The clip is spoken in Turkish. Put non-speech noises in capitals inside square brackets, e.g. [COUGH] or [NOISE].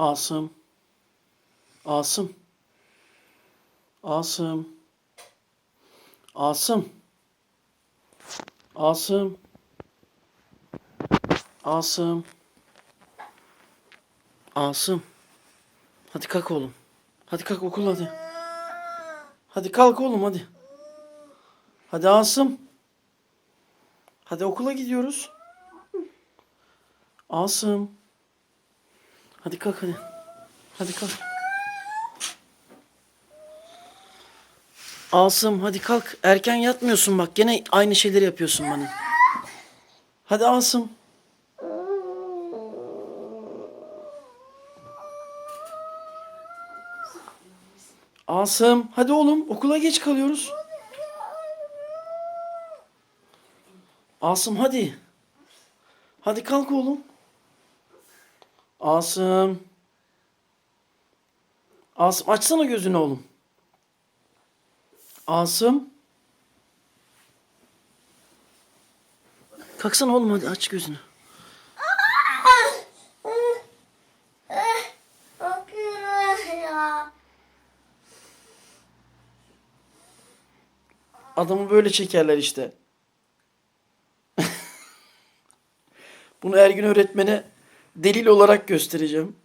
Asım. Asım. Asım. Asım. Asım. Asım. Asım. Hadi kalk oğlum. Hadi kalk okul hadi. Hadi kalk oğlum hadi. Hadi Asım. Hadi okula gidiyoruz. Asım. Hadi kalk hadi. Hadi kalk. Asım hadi kalk. Erken yatmıyorsun bak. Gene aynı şeyleri yapıyorsun bana. Hadi Asım. Asım hadi oğlum okula geç kalıyoruz. Asım hadi. Hadi kalk oğlum. Asım. Asım açsana gözünü oğlum. Asım. Kalksana oğlum hadi aç gözünü. Adamı böyle çekerler işte. [LAUGHS] Bunu Ergün öğretmene delil olarak göstereceğim.